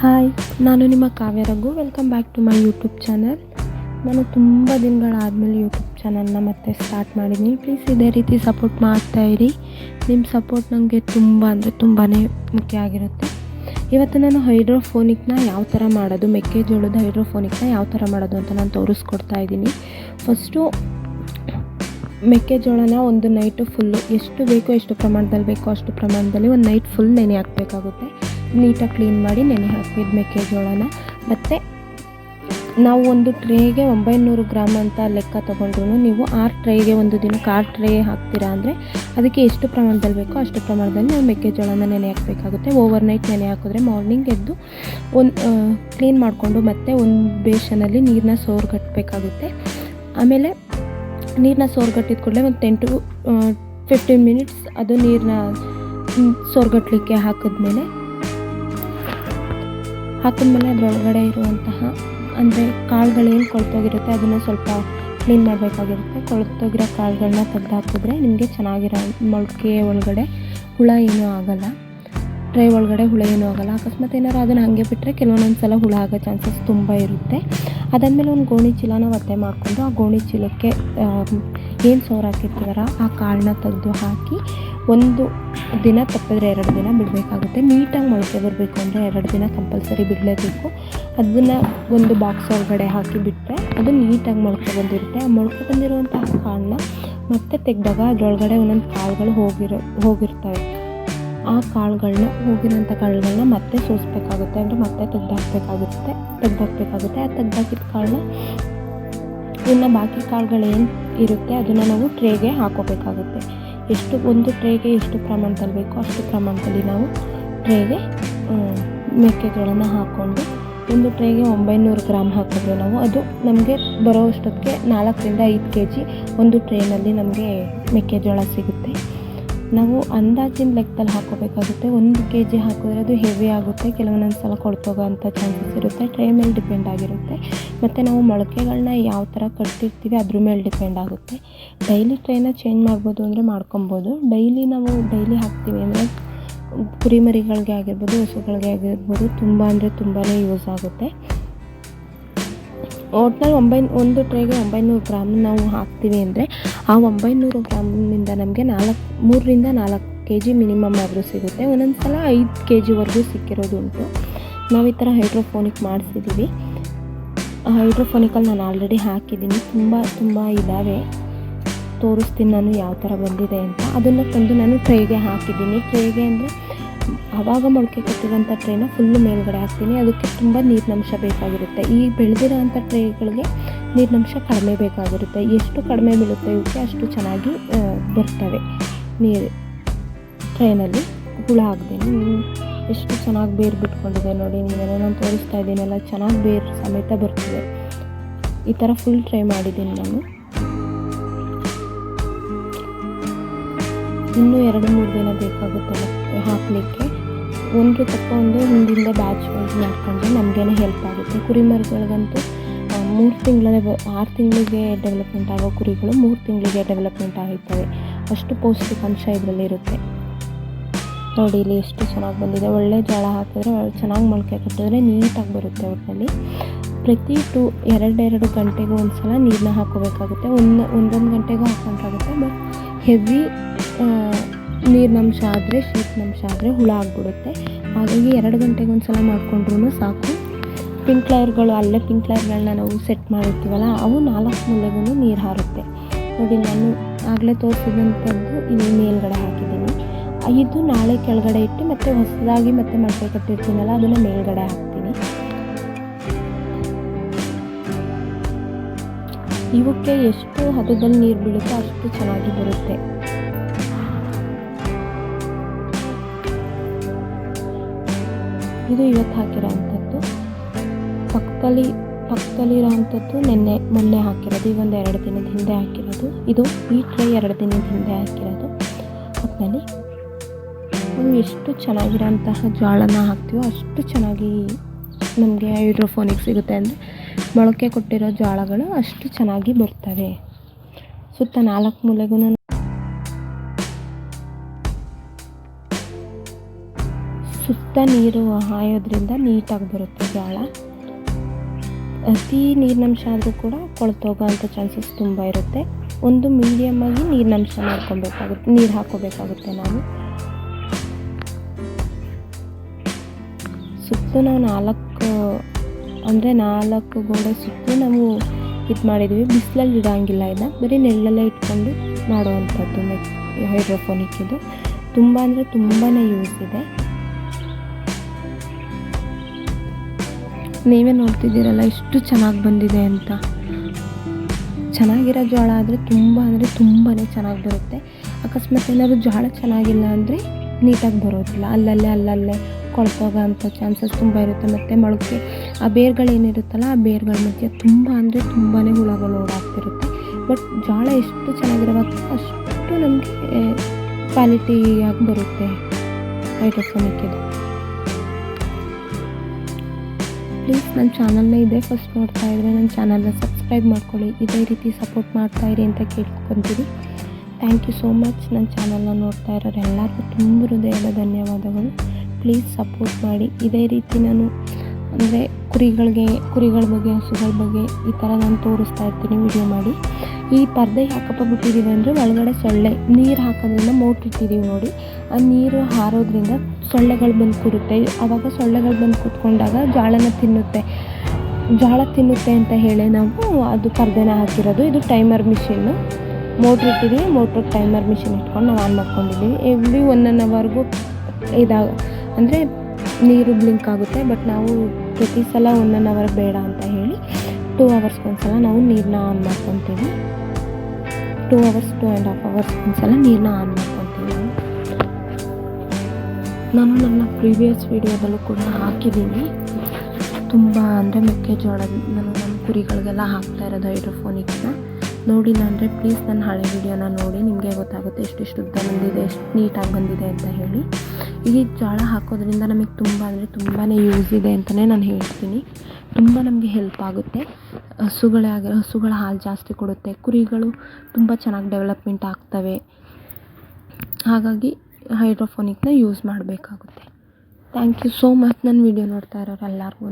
Hi ನಾನು ನಿಮ್ಮ Kavya Raghu. Welcome back to my YouTube channel ನಾನು ತುಂಬ ದಿನಗಳಾದಮೇಲೆ ಯೂಟ್ಯೂಬ್ ಚಾನಲ್ನ ಮತ್ತೆ ಸ್ಟಾರ್ಟ್ ಮಾಡಿದ್ದೀನಿ. ಪ್ಲೀಸ್ ಇದೇ ರೀತಿ ಸಪೋರ್ಟ್ ಮಾಡ್ತಾ ಇರಿ. ನಿಮ್ಮ ಸಪೋರ್ಟ್ ನನಗೆ ತುಂಬ ಅಂದರೆ ತುಂಬಾ ಮುಖ್ಯ ಆಗಿರುತ್ತೆ. ಇವತ್ತು ನಾನು ಹೈಡ್ರೋಫೋನಿಕ್ನ ಯಾವ ಥರ ಮಾಡೋದು, ಮೆಕ್ಕೆಜೋಳದ ಹೈಡ್ರೋಫೋನಿಕ್ನ ಯಾವ ಥರ ಮಾಡೋದು ಅಂತ ನಾನು ತೋರಿಸ್ಕೊಡ್ತಾ ಇದ್ದೀನಿ. ಫಸ್ಟು ಮೆಕ್ಕೆಜೋಳನ ಒಂದು ನೈಟು ಫುಲ್ಲು ಎಷ್ಟು ಬೇಕೋ ಎಷ್ಟು ಪ್ರಮಾಣದಲ್ಲಿ ಬೇಕೋ ಅಷ್ಟು ಪ್ರಮಾಣದಲ್ಲಿ ಒಂದು ನೈಟ್ ಫುಲ್ ನೆನೆ ಹಾಕಬೇಕಾಗುತ್ತೆ. ನೀಟಾಗಿ ಕ್ಲೀನ್ ಮಾಡಿ ನೆನೆ ಹಾಕಿದ ಮೆಕ್ಕೆಜೋಳನ. ಮತ್ತು ನಾವು ಒಂದು ಟ್ರೇಗೆ ಒಂಬೈನೂರು ಗ್ರಾಮ್ ಅಂತ ಲೆಕ್ಕ ತೊಗೊಂಡ್ರು ನೀವು ಆರು ಟ್ರೇಗೆ ಒಂದು ದಿನಕ್ಕೆ ಆರು ಟ್ರೇ ಹಾಕ್ತೀರಾ ಅಂದರೆ ಅದಕ್ಕೆ ಎಷ್ಟು ಪ್ರಮಾಣದಲ್ಲಿ ಬೇಕೋ ಅಷ್ಟು ಪ್ರಮಾಣದಲ್ಲಿ ನಾವು ಮೆಕ್ಕೆಜೋಳನ ನೆನೆ ಹಾಕಬೇಕಾಗುತ್ತೆ. ಓವರ್ ನೈಟ್ ನೆನೆ ಹಾಕಿದ್ರೆ ಮಾರ್ನಿಂಗ್ ಎದ್ದು ಒಂದು ಕ್ಲೀನ್ ಮಾಡಿಕೊಂಡು ಮತ್ತೆ ಒಂದು ಬೇಷನಲ್ಲಿ ನೀರನ್ನ ಸೋರ್ಗಟ್ಟಬೇಕಾಗುತ್ತೆ ಆಮೇಲೆ ನೀರನ್ನ ಸೋರ್ಗಟ್ಟಿದ ಕೂಡಲೇ ಒಂದು ಟೆನ್ ಟು ಫಿಫ್ಟೀನ್ ಮಿನಿಟ್ಸ್ ಅದು ನೀರನ್ನ ಸೋರ್ಗಟ್ಟಲಿಕ್ಕೆ ಹಾಕಿದ್ಮೇಲೆ ಹಾಕಿದ್ಮೇಲೆ ಅದರೊಳಗಡೆ ಇರುವಂತಹ, ಅಂದರೆ ಕಾಳುಗಳೇನು ಕೊಳ್ತೋಗಿರುತ್ತೆ, ಅದನ್ನು ಸ್ವಲ್ಪ ಕ್ಲೀನ್ ಮಾಡಬೇಕಾಗಿರುತ್ತೆ. ಕೊಳ್ತೋಗಿರೋ ಕಾಳುಗಳನ್ನ ತೆಗ್ದು ಹಾಕಿದ್ರೆ ನಿಮಗೆ ಚೆನ್ನಾಗಿರೋ ಮೊಳಕೆ ಒಳಗಡೆ ಹುಳ ಏನೂ ಆಗೋಲ್ಲ. ಟ್ರೈ ಒಳಗಡೆ ಹುಳ ಏನೂ ಆಗಲ್ಲ. ಅಕಸ್ಮಾತ್ ಏನಾದ್ರು ಅದನ್ನು ಹಾಗೆ ಬಿಟ್ಟರೆ ಕೆಲವೊಂದೊಂದು ಸಲ ಹುಳ ಆಗೋ ಚಾನ್ಸಸ್ ತುಂಬ ಇರುತ್ತೆ. ಅದಾದಮೇಲೆ ಒಂದು ಗೋಣಿ ಚೀಲನ ಒತ್ತೆ ಮಾಡಿಕೊಂಡು ಆ ಗೋಣಿ ಚೀಲಕ್ಕೆ ಏನು ಸೋರು ಆ ಕಾಳನ್ನ ತೆಗೆದು ಹಾಕಿ ಒಂದು ದಿನ ತಪ್ಪಿದ್ರೆ ಎರಡು ದಿನ ಬಿಡಬೇಕಾಗುತ್ತೆ. ನೀಟಾಗಿ ಮೊಳಕೆ ಬರಬೇಕು ಅಂದರೆ ಎರಡು ದಿನ ಕಂಪಲ್ಸರಿ ಬಿಡಲೇಬೇಕು. ಅದನ್ನು ಒಂದು ಬಾಕ್ಸ್ ಒಳಗಡೆ ಹಾಕಿ ಬಿಟ್ಟರೆ ಅದು ನೀಟಾಗಿ ಮೊಳಕೆ ಬಂದಿರುತ್ತೆ. ಆ ಮೊಳಕೆ ಬಂದಿರುವಂತಹ ಕಾಳನ್ನ ಮತ್ತೆ ತೆಗೆದಾಗ ಅದರೊಳಗಡೆ ಒಂದೊಂದು ಕಾಳುಗಳು ಹೋಗಿರೋ, ಹೋಗಿರ್ತವೆ. ಆ ಕಾಳುಗಳನ್ನ ಹೋಗಿರೋಂಥ ಕಾಳುಗಳನ್ನ ಮತ್ತೆ ಸೋಸಬೇಕಾಗುತ್ತೆ. ಅಂದರೆ ಮತ್ತೆ ತೆಗ್ದಾಕ್ಬೇಕಾಗುತ್ತೆ ತೆಗ್ದಾಕ್ಬೇಕಾಗುತ್ತೆ. ಆ ತೆಗ್ದಾಕಿದ ಕಾಳನ್ನ ಇನ್ನು ಬಾಕಿ ಕಾಳುಗಳೇನು ಇರುತ್ತೆ, ಅದನ್ನು ನಾವು ಟ್ರೇಗೆ ಹಾಕೋಬೇಕಾಗುತ್ತೆ. ಎಷ್ಟು ಒಂದು ಟ್ರೇಗೆ ಎಷ್ಟು ಪ್ರಮಾಣದಲ್ಲಿ ಬೇಕೋ ಅಷ್ಟು ಪ್ರಮಾಣದಲ್ಲಿ ನಾವು ಟ್ರೇಗೆ ಮೆಕ್ಕೆಜೋಳನ ಹಾಕ್ಕೊಂಡು ಒಂದು ಟ್ರೇಗೆ ಒಂಬೈನೂರು ಗ್ರಾಮ್ ಹಾಕಿದ್ರೆ ನಾವು ಅದು ನಮಗೆ ಬರೋ ಅಷ್ಟೊತ್ತಿಗೆ ನಾಲ್ಕರಿಂದ ಐದು ಕೆ ಜಿ ಒಂದು ಟ್ರೇನಲ್ಲಿ ನಮಗೆ ಮೆಕ್ಕೆಜೋಳ ಸಿಗುತ್ತೆ. ನಾವು ಅಂದಾಜಿನ ಲೆಕ್ಕದಲ್ಲಿ ಹಾಕೋಬೇಕಾಗುತ್ತೆ. ಒಂದು ಕೆ ಜಿ ಹಾಕಿದ್ರೆ ಅದು ಹೆವಿ ಆಗುತ್ತೆ. ಕೆಲವೊಂದೊಂದು ಸಲ ಕೊಳ್ತೋಗೋ ಅಂಥ ಚಾನ್ಸಸ್ ಇರುತ್ತೆ. ಟ್ರೈ ಮೇಲೆ ಡಿಪೆಂಡ್ ಆಗಿರುತ್ತೆ. ಮತ್ತು ನಾವು ಮೊಳಕೆಗಳನ್ನ ಯಾವ ಥರ ಕಟ್ಟಿರ್ತೀವಿ ಅದ್ರ ಮೇಲೆ ಡಿಪೆಂಡ್ ಆಗುತ್ತೆ. ಡೈಲಿ ಟ್ರೈನ ಚೇಂಜ್ ಮಾಡ್ಬೋದು ಅಂದರೆ ಮಾಡ್ಕೊಬೋದು. ಡೈಲಿ ನಾವು ಡೈಲಿ ಹಾಕ್ತೀವಿ ಅಂದರೆ ಕುರಿಮರಿಗಳಿಗೆ ಆಗಿರ್ಬೋದು, ಹಸುಗಳಿಗೆ ಆಗಿರ್ಬೋದು ತುಂಬ ಅಂದರೆ ತುಂಬಾ ಯೂಸ್ ಆಗುತ್ತೆ. ಒಟ್ನಲ್ಲಿ ಒಂಬೈನೂ ಒಂದು ಟ್ರೇಗೆ ಒಂಬೈನೂರು ಗ್ರಾಮ್ ನಾವು ಹಾಕ್ತೀವಿ ಅಂದರೆ ಆ ಒಂಬೈನೂರು ಗ್ರಾಮಿಂದ ನಮಗೆ ನಾಲ್ಕು, ಮೂರರಿಂದ ನಾಲ್ಕು ಕೆ ಜಿ ಮಿನಿಮಮ್ ಆದರೂ ಸಿಗುತ್ತೆ. ಒಂದೊಂದು ಸಲ ಐದು ಕೆ ಜಿವರೆಗೂ ಸಿಕ್ಕಿರೋದು ಉಂಟು. ನಾವು ಈ ಥರ ಹೈಡ್ರೋಫೋನಿಕ್ ಮಾಡಿಸಿದ್ದೀವಿ ಹೈಡ್ರೋಫೋನಿಕಲ್ಲಿ ನಾನು ಆಲ್ರೆಡಿ ಹಾಕಿದ್ದೀನಿ. ತುಂಬ ತುಂಬ ಇದ್ದಾವೆ ತೋರಿಸ್ತೀನಿ ನಾನು ಯಾವ ಥರ ಬಂದಿದೆ ಅಂತ. ಅದನ್ನು ತಂದು ನಾನು ಟ್ರೈಗೆ ಹಾಕಿದ್ದೀನಿ. ಟ್ರೈಗೆ ಅಂದರೆ ಆವಾಗ ಮೊಳಕೆ ಕಟ್ಟಿರೋಂಥ ಟ್ರೇನ ಫುಲ್ಲು ಮೇಲ್ಗಡೆ ಹಾಕ್ತೀನಿ. ಅದಕ್ಕೆ ತುಂಬ ನೀರಿನಂಶ ಬೇಕಾಗಿರುತ್ತೆ. ಈ ಬೆಳೆದಿರೋ ಟ್ರೈಗಳಿಗೆ ಟ್ರೇಗಳಿಗೆ ನೀರಿನಂಶ ಕಡಿಮೆ ಬೇಕಾಗಿರುತ್ತೆ. ಎಷ್ಟು ಕಡಿಮೆ ಬೀಳುತ್ತೆ ಇವಕ್ಕೆ ಅಷ್ಟು ಚೆನ್ನಾಗಿ ಬರ್ತವೆ. ನೀರು ಟ್ರೈನಲ್ಲಿ ಹುಳ ಹಾಕ್ದೇನೆ ಎಷ್ಟು ಚೆನ್ನಾಗಿ ಬೇರು ಬಿಟ್ಕೊಂಡಿದೆ ನೋಡಿ. ನೀವೇನೋ ನಾನು ತೋರಿಸ್ತಾ ಇದ್ದೀನಲ್ಲ ಚೆನ್ನಾಗಿ ಬೇರು ಸಮೇತ ಬರ್ತಿದೆ. ಈ ಥರ ಫುಲ್ ಟ್ರೈ ಮಾಡಿದ್ದೀನಿ ನಾನು. ಇನ್ನೂ ಎರಡು ಮೂರು ದಿನ ಬೇಕಾಗುತ್ತೆ ಹಾಕಲಿಕ್ಕೆ. ಒಂದು ತಕ್ಕ ಒಂದು ಹಿಂದಿಂದ ಬ್ಯಾಚ್ ವೈಸ್ ಮಾಡ್ಕೊಂಡ್ರೆ ನಮಗೇನೆ ಹೆಲ್ಪ್ ಆಗುತ್ತೆ. ಕುರಿಮರಿಗಳಿಗಂತೂ ಮೂರು ತಿಂಗಳೇ ಆರು ತಿಂಗಳಿಗೆ ಡೆವಲಪ್ಮೆಂಟ್ ಆಗೋ ಕುರಿಗಳು ಮೂರು ತಿಂಗಳಿಗೆ ಡೆವಲಪ್ಮೆಂಟ್ ಆಗಿರ್ತವೆ ಅಷ್ಟು ಪೌಷ್ಟಿಕಾಂಶ ಇದರಲ್ಲಿರುತ್ತೆ ನೋಡಿ, ಇಲ್ಲಿ ಎಷ್ಟು ಚೆನ್ನಾಗಿ ಬಂದಿದೆ. ಒಳ್ಳೆ ಜೋಳ ಹಾಕಿದ್ರೆ ಚೆನ್ನಾಗಿ ಮೊಳಕೆ ಕಟ್ಟಿದ್ರೆ ನೀಟಾಗಿ ಬರುತ್ತೆ ಒಟ್ಟಿನಲ್ಲಿ ಪ್ರತಿ ಟು, ಎರಡೆರಡು ಗಂಟೆಗೂ ಒಂದು ಸಲ ನೀರನ್ನ ಹಾಕೋಬೇಕಾಗುತ್ತೆ. ಒಂದು, ಒಂದೊಂದು ಗಂಟೆಗೂ ಹಾಕೋಕ್ಕಾಗುತ್ತೆ ಬಟ್ ಹೆವಿ ನೀರಿನಂಶ ಆದರೆ ಶೀತನಂಶ ಆದರೆ ಹುಳ ಆಗಿಬಿಡುತ್ತೆ. ಹಾಗಾಗಿ ಎರಡು ಗಂಟೆಗೆ ಒಂದು ಸಲ ಮಾಡಿಕೊಂಡ್ರೂ ಸಾಕು ಪಿಂಕ್ಲೈರ್ಗಳು ಅಲ್ಲೇ ಪಿಂಕ್ಲೈರ್ಗಳನ್ನ ನಾವು ಸೆಟ್ ಮಾಡಿರ್ತೀವಲ್ಲ, ಅವು ನಾಲ್ಕು ಮೂಲೆಗೂ ನೀರು ಹಾರುತ್ತೆ. ನೋಡಿ, ನಾನು ಆಗಲೇ ತೋರಿಸಿದಂಥದ್ದು ಇಲ್ಲಿ ಮೇಲ್ಗಡೆ ಹಾಕಿದ್ದೀನಿ. ಐದು ನಾಳೆ ಕೆಳಗಡೆ ಇಟ್ಟು ಮತ್ತು ಹೊಸದಾಗಿ ಮತ್ತೆ ಮೊಳಕೆ ಕಟ್ಟಿರ್ತೀನಲ್ಲ, ಅದನ್ನು ಮೇಲ್ಗಡೆ ಹಾಕ್ತೀನಿ. ಇವಕ್ಕೆ ಎಷ್ಟು ಹದದಲ್ಲಿ ನೀರು ಬೀಳುತ್ತೋ ಅಷ್ಟು ಚೆನ್ನಾಗಿ ಬರುತ್ತೆ. ಇದು ಇವತ್ತು ಹಾಕಿರೋ ಅಂಥದ್ದು ಪಕ್ಕದಲ್ಲಿ ಪಕ್ಕದಲ್ಲಿರೋ ಅಂಥದ್ದು ನಿನ್ನೆ, ಮೊನ್ನೆ ಹಾಕಿರೋದು, ಈ ಒಂದು ಎರಡು ದಿನದ ಹಿಂದೆ ಹಾಕಿರೋದು. ಇದು ಈ ಟ್ರೈ ಎರಡು ದಿನದ ಹಿಂದೆ ಹಾಕಿರೋದು. ಪಕ್ಕದಲ್ಲಿ ನಾವು ಎಷ್ಟು ಚೆನ್ನಾಗಿರೋಂತಹ ಜೋಳನ ಹಾಕ್ತೀವೋ ಅಷ್ಟು ಚೆನ್ನಾಗಿ ನಮಗೆ ಹೈಡ್ರೋಫೋನಿಕ್ ಸಿಗುತ್ತೆ ಅಂದರೆ ಮೊಳಕೆ ಕೊಟ್ಟಿರೋ ಜೋಳಗಳು ಅಷ್ಟು ಚೆನ್ನಾಗಿ ಬರ್ತವೆ. ಸುತ್ತ ನಾಲ್ಕು ಮೂಲೆಗೂ ಸುತ್ತ ನೀರು ಹಾಯೋದ್ರಿಂದ ನೀಟಾಗಿ ಬರುತ್ತೆ ಜೋಳ ಅತಿ ನೀರಿನಂಶ ಆದರೂ ಕೂಡ ಕೊಳ್ತೋಗೋ ಅಂಥ ಚಾನ್ಸಸ್ ತುಂಬ ಇರುತ್ತೆ. ಒಂದು ಮೀಡಿಯಮ್ ಆಗಿ ನೀರಿನಂಶ ಮಾಡ್ಕೊಬೇಕಾಗುತ್ತೆ, ನೀರು ಹಾಕೋಬೇಕಾಗುತ್ತೆ ನಾವು. ಸುತ್ತು ನಾವು ನಾಲ್ಕು, ಅಂದರೆ ನಾಲ್ಕು ಗೋಡೆ ಸುತ್ತು ನಾವು ಇದು ಮಾಡಿದ್ವಿ. ಬಿಸಿಲಲ್ಲಿ ಇಡೋಂಗಿಲ್ಲ ಇದನ್ನ ಬರೀ ನೆಲ್ಲಲ್ಲೇ ಇಟ್ಕೊಂಡು ಮಾಡುವಂಥದ್ದು ಹೈಡ್ರೋಫೋನಿಕ್ ಇದು. ತುಂಬ ಅಂದರೆ ತುಂಬಾ ಯೂಸ್ ಇದೆ. ನೀವೇ ನೋಡ್ತಿದ್ದೀರಲ್ಲ ಎಷ್ಟು ಚೆನ್ನಾಗಿ ಬಂದಿದೆ ಅಂತ. ಚೆನ್ನಾಗಿರೋ ಜೋಳ ಆದರೆ ತುಂಬ ಅಂದರೆ ತುಂಬಾ ಚೆನ್ನಾಗಿ ಬರುತ್ತೆ. ಅಕಸ್ಮಾತ್ ಏನಾದರೂ ಜೋಳ ಚೆನ್ನಾಗಿಲ್ಲ ಅಂದರೆ ನೀಟಾಗಿ ಬರೋದಿಲ್ಲ. ಅಲ್ಲಲ್ಲೇ ಅಲ್ಲಲ್ಲೇ ಕೊಳ್ತೋಗೋ ಅಂಥ ಚಾನ್ಸಸ್ ತುಂಬ ಇರುತ್ತೆ. ಮತ್ತು ಮೊಳಕೆ, ಆ ಬೇರ್ಗಳೇನಿರುತ್ತಲ್ಲ ಆ ಬೇರ್ಗಳ ಮಧ್ಯೆ ತುಂಬ ಅಂದರೆ ತುಂಬಾ ಹುಳಗಳು ಓಡಾಡ್ತಿರುತ್ತೆ. ಬಟ್ ಜೋಳ ಎಷ್ಟು ಚೆನ್ನಾಗಿರಬೇಕು ಅಷ್ಟು ನಮಗೆ ಕ್ವಾಲಿಟಿಯಾಗಿ ಬರುತ್ತೆ. ಹೈಡ್ರೋಫೋನಿಕ್ ಪ್ಲೀಸ್ ನನ್ನ ಚಾನಲ್ನ ಇದೇ ಫಸ್ಟ್ ನೋಡ್ತಾ ಇದ್ದರೆ ನನ್ನ ಚಾನಲ್ನ ಸಬ್ಸ್ಕ್ರೈಬ್ ಮಾಡ್ಕೊಳ್ಳಿ. ಇದೇ ರೀತಿ ಸಪೋರ್ಟ್ ಮಾಡ್ತಾ ಇರಿ ಅಂತ ಕೇಳ್ಕೊತೀವಿ. ಥ್ಯಾಂಕ್ ಯು ಸೋ ಮಚ್ ನನ್ನ ಚಾನಲ್ನ ನೋಡ್ತಾ ಇರೋರು ಎಲ್ಲರಿಗೂ ತುಂಬ ಹೃದಯದ ಧನ್ಯವಾದಗಳು. ಪ್ಲೀಸ್ ಸಪೋರ್ಟ್ ಮಾಡಿ. ಇದೇ ರೀತಿ ನಾನು ಅಂದರೆ ಕುರಿಗಳಿಗೆ ಕುರಿಗಳ ಬಗ್ಗೆ ಹಸುಗಳ ಬಗ್ಗೆ ಈ ಥರ ನಾನು ತೋರಿಸ್ತಾ ಇರ್ತೀನಿ. ವಿಡಿಯೋ ಮಾಡಿ. ಈ ಪರ್ದೆ ಯಾಕಪ್ಪ ಬಿಟ್ಟಿದ್ದೀವಿ ಅಂದರೆ ಒಳಗಡೆ ಸೊಳ್ಳೆ, ನೀರು ಹಾಕೋದ್ರಿಂದ ಮೋಟ್ರ್ ಇಟ್ಟಿದ್ದೀವಿ ನೋಡಿ. ಆ ನೀರು ಹಾರೋದ್ರಿಂದ ಸೊಳ್ಳೆಗಳು ಬಂದು ಕೂರುತ್ತೆ. ಆವಾಗ ಸೊಳ್ಳೆಗಳು ಬಂದು ಕೂತ್ಕೊಂಡಾಗ ಜಾಳನ ತಿನ್ನುತ್ತೆ. ಜಾಳ ತಿನ್ನುತ್ತೆ ಅಂತ ಹೇಳಿ ನಾವು ಅದು ಪರ್ದೆನ ಹಾಕಿರೋದು. ಇದು ಟೈಮರ್ ಮಿಷಿನ್ನು. ಮೋಟ್ರ್ ಇಟ್ಟಿದ್ದೀವಿ ಮೋಟ್ರ್ ಟೈಮರ್ ಮಿಷಿನ್ ಇಟ್ಕೊಂಡು ನಾವು ಆನ್ ಮಾಡ್ಕೊಂಡಿದ್ದೀವಿ ಎವ್ರಿ ಒನ್ ಅನ್ ಅವರ್ಗೂ ಇದಾಗ, ಅಂದರೆ ನೀರು ಬ್ಲಿಂಕ್ ಆಗುತ್ತೆ, ಬಟ್ ನಾವು ಪ್ರತಿ ಸಲ ಒನ್ ಅನ್ ಅವರ್ ಬೇಡ ಅಂತ ಹೇಳಿ ಟೂ ಅವರ್ಸ್ಗೆ ಒಂದ್ಸಲ ನಾವು ನೀರನ್ನ ಆನ್ ಮಾಡ್ಕೊತೀವಿ. Two hours two and half hours ಒಂದ್ಸಲ ನೀರನ್ನ ಆನ್ ಮಾಡ್ಕೊತೀವಿ ನಾನು ನನ್ನ ಪ್ರೀವಿಯಸ್ ವೀಡಿಯೋದಲ್ಲೂ ಕೂಡ ಹಾಕಿದ್ದೀನಿ. ತುಂಬ ಅಂದರೆ ಮೆಕ್ಕೆಜೋಳ ನಾನು ನಮ್ಮ ಕುರಿಗಳಿಗೆಲ್ಲ ಹಾಕ್ತಾ ಇರೋದು ಹೈಡ್ರೋಫೋನಿಕ್ಸ್ನ ನೋಡಿಲ್ಲ ಅಂದರೆ ಪ್ಲೀಸ್ ನನ್ನ ಹಳೆ ವಿಡಿಯೋನ ನೋಡಿ, ನಿಮಗೆ ಗೊತ್ತಾಗುತ್ತೆ ಎಷ್ಟು ಉದ್ದ ಬಂದಿದೆ, ಎಷ್ಟು ನೀಟಾಗಿ ಬಂದಿದೆ ಅಂತ ಹೇಳಿ. ಈ ಜೋಳ ಹಾಕೋದ್ರಿಂದ ನಮಗೆ ತುಂಬ ಅಂದರೆ ತುಂಬಾ ಯೂಸ್ ಇದೆ ಅಂತಲೇ ನಾನು ಹೇಳ್ತೀನಿ. ತುಂಬ ನಮಗೆ ಹೆಲ್ಪ್ ಆಗುತ್ತೆ. ಹಸುಗಳೇ ಆಗಿ ಹಸುಗಳ ಹಾಲು ಜಾಸ್ತಿ ಕೊಡುತ್ತೆ. ಕುರಿಗಳು ತುಂಬ ಚೆನ್ನಾಗಿ ಡೆವಲಪ್ಮೆಂಟ್ ಆಗ್ತವೆ. ಹಾಗಾಗಿ ಹೈಡ್ರೋಫೋನಿಕ್ನ ಯೂಸ್ ಮಾಡಬೇಕಾಗುತ್ತೆ. ಥ್ಯಾಂಕ್ ಯು ಸೋ ಮಚ್ ನನ್ನ ವಿಡಿಯೋ ನೋಡ್ತಾ ಇರೋರು ಎಲ್ಲರಿಗೂ